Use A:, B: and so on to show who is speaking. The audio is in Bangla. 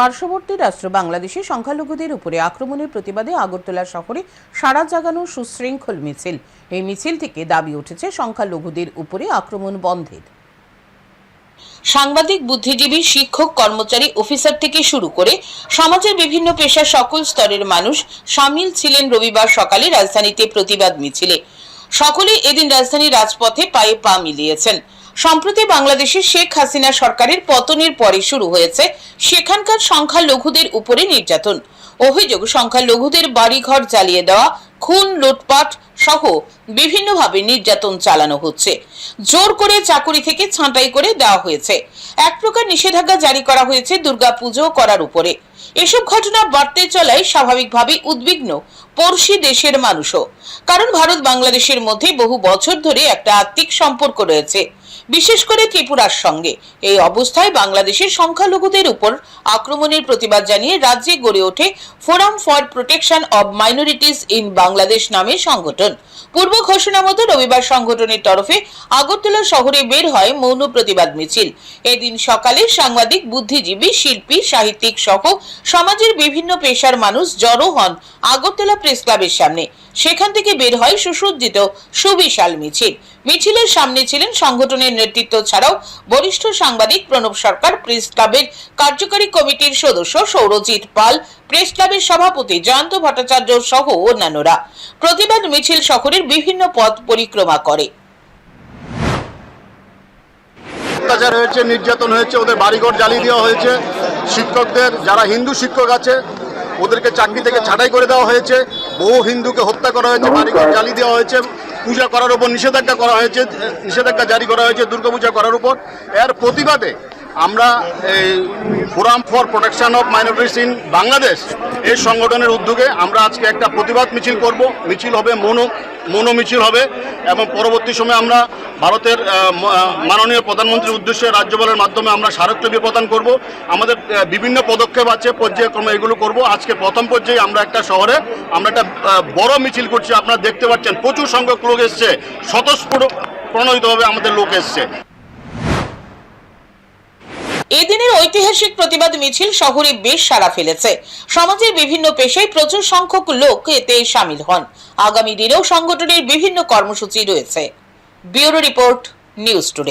A: পার্শ্ববর্তী রাষ্ট্র বাংলাদেশে সংখ্যালঘুদের উপরে আক্রমণের প্রতিবাদে আগরতলা শহরে সারা জাগানো সুশৃঙ্খল মিছিল। এই মিছিল থেকে দাবি উঠেছে সংখ্যালঘুদের উপরে আক্রমণ বন্ধের। সাংবাদিক, বুদ্ধিজীবী, শিক্ষক, কর্মচারী, অফিসার থেকে শুরু করে সমাজের বিভিন্ন পেশার সকল স্তরের মানুষ সামিল ছিলেন রবিবার সকালে রাজধানীতে প্রতিবাদ মিছিলে। সকলেই এদিন রাজধানীর রাজপথে পায়ে পা মিলিয়েছেন। সম্প্রতি বাংলাদেশের শেখ হাসিনা সরকারের পতনের পরে শুরু হয়েছে সেখানকার সংখ্যালঘুদের উপরে নির্যাতন। অভিযোগ, সংখ্যালঘুদের বাড়িঘর জ্বালিয়ে দেওয়া, খুন, লুটপাট সহ বিভিন্নভাবে নির্যাতন চালানো হচ্ছে। জোর করে চাকুরি থেকে ছাঁটাই করে দেওয়া হয়েছে। এক প্রকার নিষেধাজ্ঞা জারি করা হয়েছে দুর্গাপুজো করার উপরে। এসব ঘটনা বাড়তে চলায় স্বাভাবিকভাবেই উদ্বিগ্ন পড়শি দেশের মানুষও। কারণ ভারত বাংলাদেশের মধ্যে বহু বছর ধরে একটা আত্মিক সম্পর্ক রয়েছে। বিশেষ করে ত্রিপুরার সঙ্গে। এই অবস্থায় বাংলাদেশের সংখ্যালঘুদের উপর আক্রমণের প্রতিবাদ জানিয়ে রাজ্যে গড়ে ওঠে forum for protection of minorities in Bangladesh নামে সংগঠন। পূর্ব ঘোষণা মতো রবিবার সংগঠনের তরফে আগরতলা শহরে বের হয় মৌন প্রতিবাদ মিছিল। এদিন সকালে সাংবাদিক, বুদ্ধিজীবী, শিল্পী, সাহিত্যিক সহ সমাজের বিভিন্ন পেশার মানুষ জড়ো হন আগরতলা প্রেস ক্লাবের সামনে। সেখান থেকে বের হয় সুসজ্জিত সুবিশাল মিছিল। মিছিলের সামনে ছিলেন সংগঠনের নেতৃত্ব ছাড়াও বরিষ্ঠ সাংবাদিক প্রণব সরকার, প্রেস ক্লাবের কার্যকারী কমিটির সদস্য সৌরজিৎ পাল, প্রেস ক্লাবের সভাপতি জয়ন্ত ভট্টাচার্য সহ অন্যান্যরা। প্রতিবাদ মিছিল শহরের বিভিন্ন পথ পরিক্রমা করে।
B: অত্যাচার হয়েছে, নির্যাতন হয়েছে, ওদের বাড়িঘর জ্বালিয়ে দেওয়া হয়েছে। শিক্ষকদের, যারা হিন্দু শিক্ষক আছে ওদেরকে চাকরি থেকে ছাঁটাই করে দেওয়া হয়েছে। বহু হিন্দুকে হত্যা করা হয়েছে, বাড়িঘর জ্বালিয়ে দেওয়া হয়েছে, পূজা করার উপর নিষেধাজ্ঞা করা হয়েছে, নিষেধাজ্ঞা জারি করা হয়েছে, দুর্গাপূজা করার উপর। এর প্রতিবাদে আমরা এই forum for protection of minorities in Bangladesh এই সংগঠনের উদ্যোগে আমরা আজকে একটা প্রতিবাদ মিছিল করব। মিছিল হবে মনো মনো মিছিল হবে এবং পরবর্তী সময়ে আমরা ভারতের মাননীয় প্রধানমন্ত্রীর উদ্দেশ্যে রাজ্যপালের মাধ্যমে আমরা স্মারকলিপি প্রদান করব। আমাদের বিভিন্ন পদক্ষেপ আছে, পর্যায়ক্রমে এগুলো করব। আজকে প্রথম পর্যায়ে আমরা একটা শহরে আমরা একটা বড় মিছিল করছি। আপনারা দেখতে পাচ্ছেন প্রচুর সংখ্যক লোক এসছে। স্বতঃস্ফূর্ত প্রণোদিতভাবে আমাদের লোক এসছে।
A: এদিনের ঐতিহাসিক প্রতিবাদ মিছিল শহরে বেশ সারা ফেলেছে। সমাজের বিভিন্ন পেশায় প্রচুর সংখ্যক লোক এতে সামিল হন। আগামী দিনেও সংগঠনের বিভিন্ন কর্মসূচি রয়েছে। Bureau report, news today.